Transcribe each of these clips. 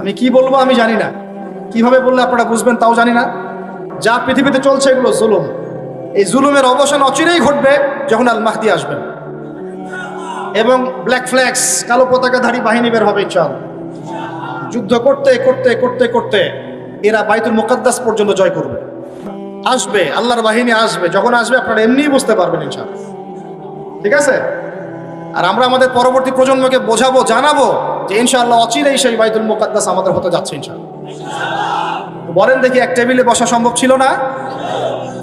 আমি কি বলব আমি জানি না। কীভাবে বললে আপনারা বুঝবেন তাও জানি না। যা পৃথিবীতে চলছে এগুলো জুলুম। এই জুলুমের অবসান অচিরেই ঘটবে যখন আল মাহদি আসবেন এবং ব্ল্যাক ফ্ল্যাক্স কালো পতাকাধারী বাহিনী বের হবে চল যুদ্ধ করতে করতে করতে করতে এরা বাইতুল মুকাদ্দাস পর্যন্ত জয় করবে। আসবে, আল্লাহর বাহিনী আসবে। যখন আসবে আপনারা এমনিই বুঝতে পারবেন, ইনশাআল্লাহ। ঠিক আছে? আর আমরা আমাদের পরবর্তী প্রজন্মকে বোঝাবো, জানাব যে ইনশাআল্লাহ অচিরেই সেই বাইতুল মুকাদ্দাস আমাদের হতে যাচ্ছে ইনশাআল্লাহ। বলেন দেখি এক টেবিলে বসা সম্ভব ছিল না?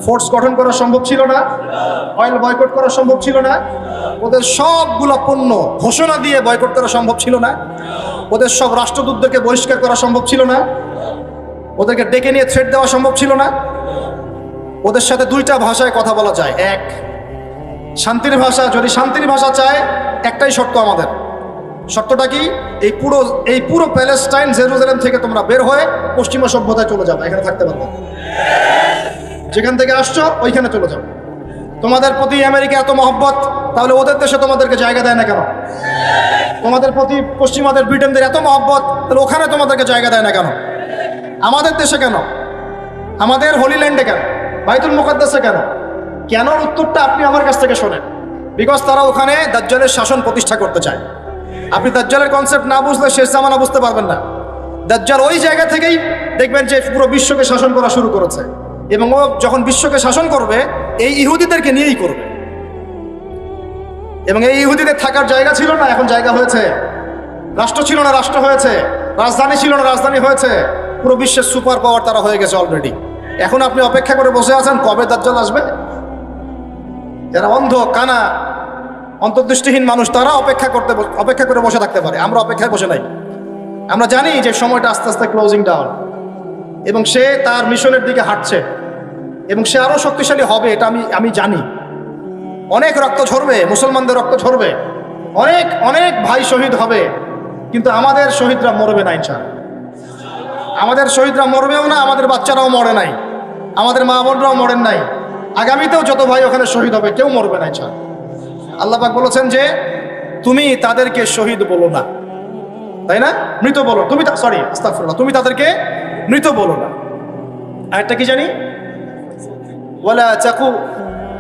ফোর্স গঠন করা সম্ভব ছিল না? অয়েল বয়কট করা সম্ভব ছিল না? ওদের সবগুলো পণ্য ঘোষণা দিয়ে বয়কট করা সম্ভব ছিল না? ওদের সব রাষ্ট্রদূতদেরকে বহিষ্কার করা সম্ভব ছিল না? ওদেরকে ডেকে নিয়ে থ্রেড দেওয়া সম্ভব ছিল না? ওদের সাথে দুইটা ভাষায় কথা বলা যায়। এক, শান্তির ভাষা, যদি শান্তির ভাষা চায়, একটাই শর্ত আমাদের। শর্তটা কি? এই পুরো এই পুরো প্যালেস্টাইন জেরুজালেম থেকে তোমরা বের হয়ে পশ্চিমা সভ্যতায় চলে যাবে, এখানে থাকতে পারবে। যেখান থেকে আসছো, ওইখানে চলে যাও তোমাদের প্রতি আমেরিকা এত মহব্বত, তাহলে ওদের দেশে তোমাদেরকে জায়গা দেয় না কেন? তোমাদের প্রতি পশ্চিমাদের, ব্রিটেনদের এত মহব্বত, তাহলে ওখানে তোমাদেরকে জায়গা দেয় না কেন? আমাদের দেশে কেন? আমাদের হোলিল্যান্ডে কেন? বাইতুল মুকাদ্দাসে কেন? কেন উত্তরটা আপনি আমার কাছ থেকে শোনেন? বিকজ তারা ওখানে দাজ্জালের শাসন প্রতিষ্ঠা করতে চায়। আপনি দাজ্জালের কনসেপ্ট না বুঝলে শেষ জামানা বুঝতে পারবেন না। দাজ্জাল ওই জায়গা থেকেই দেখবেন যে পুরো বিশ্বকে শাসন করা শুরু করেছে। এবং ও যখন বিশ্বকে শাসন করবে, এই ইহুদিদেরকে নিয়েই করবে। এবং এই ইহুদিদের থাকার জায়গা ছিল না, এখন জায়গা হয়েছে। রাষ্ট্র ছিল না, রাষ্ট্র হয়েছে। রাজধানী ছিল না, রাজধানী হয়েছে। পুরো বিশ্বের সুপার পাওয়ার তারা হয়ে গেছে অলরেডি এখন আপনি অপেক্ষা করে বসে আছেন, কবে দাজ্জাল আসবে? যারা অন্ধ, কানা অন্তর্দৃষ্টিহীন মানুষ, তারা অপেক্ষা করতে অপেক্ষা করে বসে থাকতে পারে। আমরা অপেক্ষায় বসে নাই। আমরা জানি যে সময়টা আস্তে আস্তে ক্লোজিং ডাউন এবং সে তার মিশনের দিকে হাঁটছে। এবং সে আরও শক্তিশালী হবে, এটা আমি আমি জানি। অনেক রক্ত ঝরবে, মুসলমানদের রক্ত ঝরবে। অনেক অনেক ভাই শহীদ হবে। কিন্তু আমাদের শহীদরা মরবে না ইনশা আমাদের শহীদরা মরবেও না, আমাদের বাচ্চারাও মরে নাই। আমাদের মা বোনরাও মরেন নাই। আগামীতেও যত ভাই ওখানে শহীদ হবে, কেউ মরবে না ইনশা আল্লাহ পাক বলেছেন যে তুমি তাদেরকে শহীদ বলো না তাই না মৃত বলো তুমি সরি আস্তাগফিরুল্লাহ তুমি তাদেরকে মৃত বলো না আরেকটা কি জানি ওয়ালা চাকু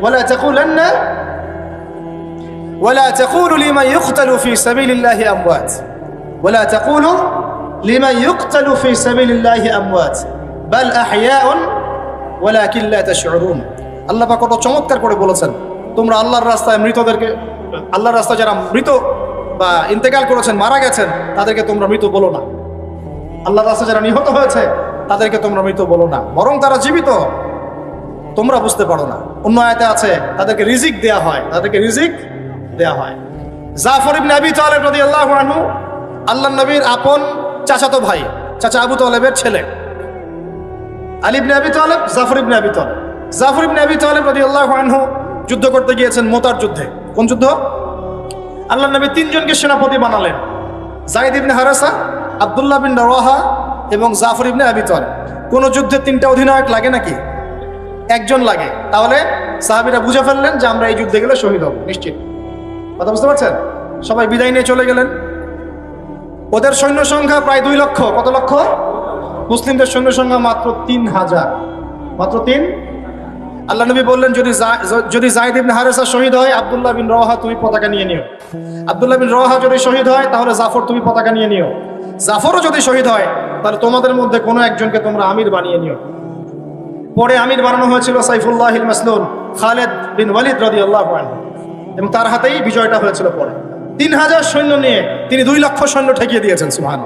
ওয়ালা চাকুলান্না ولا تقولوا لمن يقتل في سبيل الله أموات ولا تقولوا لمن يقتل في سبيل الله أموات بل أحياء ولكن لا تشعرون আল্লাহ পাক কত চমৎকার করে বলেছেন তোমরা আল্লাহর রাস্তায় মৃতদেরকে, আল্লাহর রাস্তায় যারা মৃত বা ইন্তেকাল করেছেন, মারা গেছেন, তাদেরকে তোমরা মৃত বলো না। আল্লাহর রাস্তায় যারা নিহত হয়েছে, তাদেরকে তোমরা মৃত বলো না। বরং তারা জীবিত। তোমরা বুঝতে পারো না। অন্য আয়তে আছে, তাদেরকে রিজিক দেয়া হয়। তাদেরকে রিজিক দেয়া হয়। জাফর ইবনে আবি তালেব রাদিয়াল্লাহু আনহু আল্লাহ নবীর আপন চাচাতো ভাই, চাচা আবু তালেবের ছেলে। আলী ইবনে আবি তালেব, জাফর ইবনে আবি তালেব। জাফর ইবনে আবি তালেব রাদিয়াল্লাহু আনহু যুদ্ধ করতে গিয়েছেন মোতার যুদ্ধে। কোন যুদ্ধ? আল্লাহ নবী তিনজনকে সেনাপতি বানালেন। জাইদ ইবনে হারাসা, আব্দুল্লাহ বিন রাহা এবং জাফর ইবনে আবি তালেব। কোন যুদ্ধে তিনটা অধিনায়ক লাগে নাকি? একজন লাগে। তাহলে সাহাবিরা বুঝে ফেললেন যে আমরা এই যুদ্ধে গেলে শহীদ হব। নিশ্চিত। কথা বুঝতে পারছেন? সবাই বিদায় নিয়ে চলে গেলেন। ওদের সৈন্য সংখ্যা প্রায় দুই লক্ষ। কত লক্ষ? মুসলিমদের সৈন্য সংখ্যা মাত্র তিন হাজার। মাত্র তিন আল্লাহ নবী বললেন, যদি যদি জাহিদ ইবনে হারেসা শহীদ হয়, আবদুল্লাহ বিন রওহা তুমি পতাকা নিয়ে নিও। আব্দুল্লাহ বিন রওহা যদি শহীদ হয়, তাহলে জাফর তুমি পতাকা নিয়ে নিও। জাফরও যদি শহীদ হয়, তাহলে তোমাদের মধ্যে কোনো একজনকে তোমরা আমির বানিয়ে নিও। পরে আমির বানানো হয়েছিল সাইফুল্লাহ মাসলুন খালেদ বিন ওয়ালিদ রদি আল্লাহ এবং তার হাতেই বিজয়টা হয়েছিল পরে। তিন হাজার সৈন্য নিয়ে তিনি দুই লক্ষ সৈন্য ঠেকিয়ে দিয়েছেন সুহান